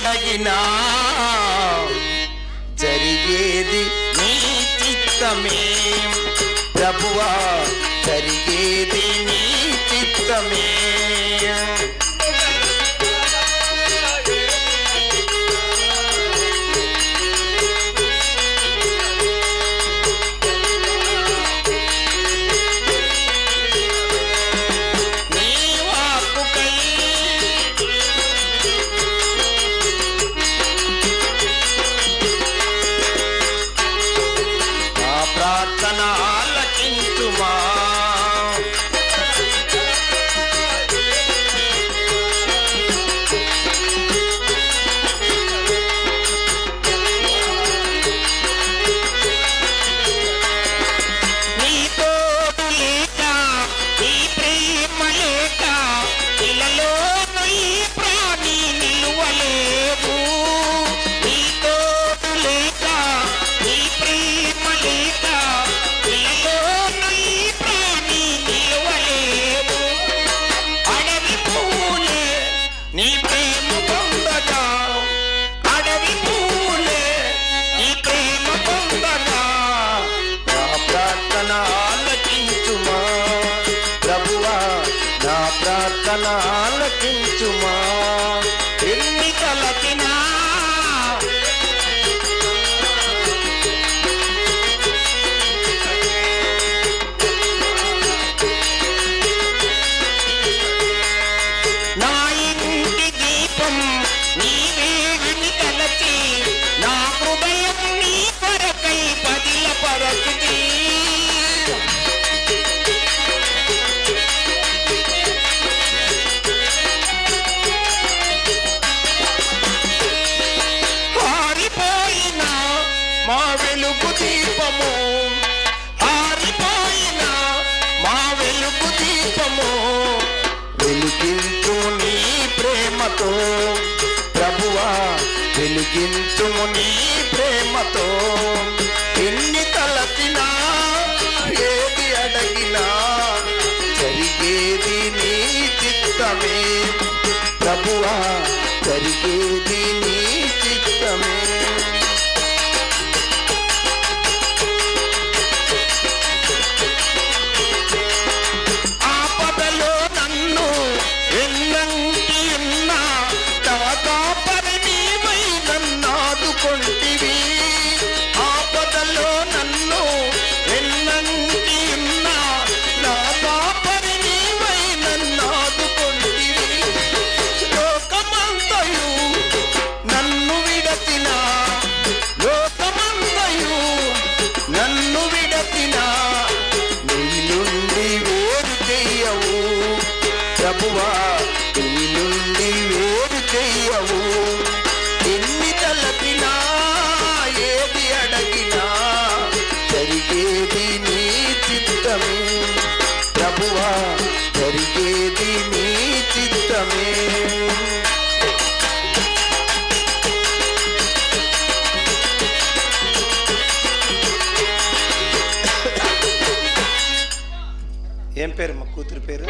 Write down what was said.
అడగినా జరిగేది నీ చిత్తమే. ప్రభువా జరిగేది నీ చిత్తమే. দালাল কিঞ্চু মা వెలిగించు నీ ప్రేమతో. ప్రభువా వెలిగించు నీ ప్రేమతో. ఎన్ని కలసినా ఏది అడగినా జరిగేది నీ చిత్తమే. ప్రభువా జరిగేది నీ చిత్తమే. ప్రభువా జరిగేది నీ చిత్తమే ఏం పేరు మా కూతురు పేరు?